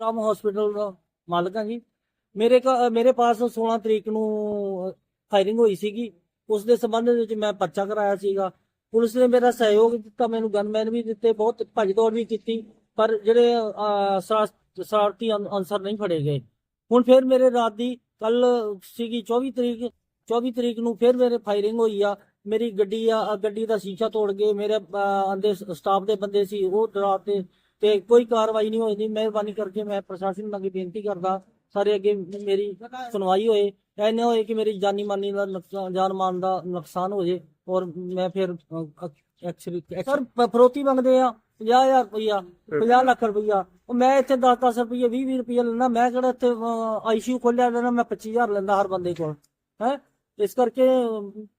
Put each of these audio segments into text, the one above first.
ਟਮ ਹਸਪੀਟਲ ਦਾ ਮਾਲਕ ਹਾਂ ਜੀ। ਮੇਰੇ ਕਾ- ਮੇਰੇ ਪਾਸ 16 ਤਰੀਕ ਨੂੰ ਫਾਇਰਿੰਗ ਹੋਈ ਸੀਗੀ। ਉਸ ਦੇ ਸੰਬੰਧ ਵਿੱਚ ਮੈਂ ਪਰਚਾ ਕਰਾਇਆ ਸੀਗਾ। ਪੁਲਿਸ ਨੇ ਮੇਰਾ ਸਹਿਯੋਗ ਦਿੱਤਾ ਮੈਨੂੰ ਗਨਮੈਨ ਵੀ ਦਿੱਤੇ ਬਹੁਤ ਭੱਜ ਦੌੜ ਵੀ ਕੀਤੀ ਪਰ ਜਿਹੜੇ ਅਹ, ਸਰਾ- ਸ਼ਰਾਰਤੀ ਅਨ- ਅਨਸਰ ਨਹੀਂ ਫੜੇ ਗਏ। ਹੁਣ ਫਿਰ ਮੇਰੇ ਰਾਤ ਦੀ ਕੱਲ ਸੀਗੀ 24 ਤਰੀਕ 24 ਤਰੀਕ ਨੂੰ ਫਿਰ ਮੇਰੇ ਫਾਇਰਿੰਗ ਹੋਈ ਆ। ਮੇਰੀ ਗੱਡੀ ਆ ਅ, ਗੱਡੀ ਦਾ ਸ਼ੀਸ਼ਾ ਤੋੜ ਗਏ ਮੇਰੇ ਅ, ਅੰਦੇ ਸਟਾਫ ਦੇ ਬੰਦੇ ਸੀ ਉਹ ਡਰਾਤੇ ਤੇ ਤੇ ਕੋਈ ਕਾਰਵਾਈ ਨਹੀਂ ਹੋਈ, ਮਿਹਰਬਾਨੀ ਕਰਕੇ ਮੈਂ ਪ੍ਰਸ਼ਾਸਨ ਅੱਗੇ ਬੇਨਤੀ ਕਰਦਾ, ਸਾਰੇ ਅੱਗੇ ਮੇਰੀ ਸੁਣਵਾਈ ਹੋਏ ਐਨੇ ਹੋਏ ਕਿ ਮੇਰੀ ਜਾਨੀ ਮਾਨੀ ਦਾ ਨੁਕਸਾਨ, ਜਾਨ ਮਾਨ ਦਾ ਨੁਕਸਾਨ ਹੋ ਜੇ, ਔਰ ਮੈਂ ਫਿਰ ਐਕਚੁਅਲੀ ਸਰ ਫਰੋਤੀ ਮੰਗਦੇ ਆ 50000 ਰੁਪਇਆ 50 ਲੱਖ ਰੁਪਇਆ ਉਹ ਮੈਂ ਇੱਥੇ 10-10 ਰੁਪਏ 20-20 ਰੁਪਏ ਲੈਣਾ ਮੈਂ ਕਿਹੜਾ ਇੱਥੇ ਆਈਸੀਯੂ ਖੋਲਿਆ ਲੈਣਾ ਮੈਂ 25000 ਲੈਂਦਾ ਹਰ ਬੰਦੇ ਕੋਲ, ਹੈ? ਇਸ ਕਰਕੇ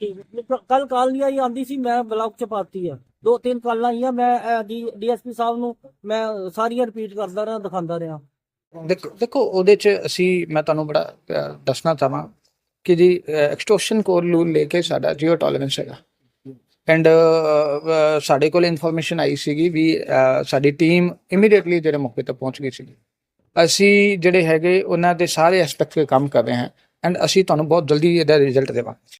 ਕੱਲ ਕਾਲ ਨਹੀਂ ਆਈ, ਆਂਦੀ ਸੀ, ਮੈਂ ਬਲੌਕ ਚ ਪਾਤੀ ਆ। ਦੋ ਤਿੰਨ ਕਾਲਾਂ ਆਈਆਂ, ਮੈਂ ਡੀਐਸਪੀ ਸਾਹਿਬ ਨੂੰ, ਮੈਂ ਸਾਰੀਆਂ ਰਿਪੀਟ ਕਰਦਾ ਰਿਹਾ, ਦਿਖਾਉਂਦਾ ਰਿਹਾ। ਦੇਖੋ ਦੇਖੋ, ਉਹਦੇ ਚ ਅਸੀਂ, ਮੈਂ ਤੁਹਾਨੂੰ ਬੜਾ ਦੱਸਣਾ ਚਾਹਾਂ ਕਿ ਜੀ ਐਕਸਟੋਰਸ਼ਨ ਕੋਡ ਰੂਲ ਲੈ ਕੇ ਸਾਡਾ ਜੀਓ ਟੋਲਰੈਂਸ ਹੈਗਾ। ਐਂਡ ਸਾਡੇ ਕੋਲ ਇਨਫੋਰਮੇਸ਼ਨ ਆਈ ਸੀਗੀ ਵੀ ਸਾਡੀ ਟੀਮ ਇਮੀਡੀਏਟਲੀ ਜਿਹੜੇ ਮੌਕੇ ਤੇ ਪਹੁੰਚ ਗਈ ਸੀਗੀ। ਅਸੀਂ ਜਿਹੜੇ ਹੈਗੇ, ਉਹਨਾਂ ਦੇ ਸਾਰੇ ਐਸਪੈਕਟ ਤੇ ਕੰਮ ਕਰ ਰਹੇ ਹਾਂ। ਐਂਡ ਅਸੀਂ ਤੁਹਾਨੂੰ ਬਹੁਤ ਜਲਦੀ ਇਹਦਾ ਰਿਜ਼ਲਟ ਦੇਵਾਂਗੇ।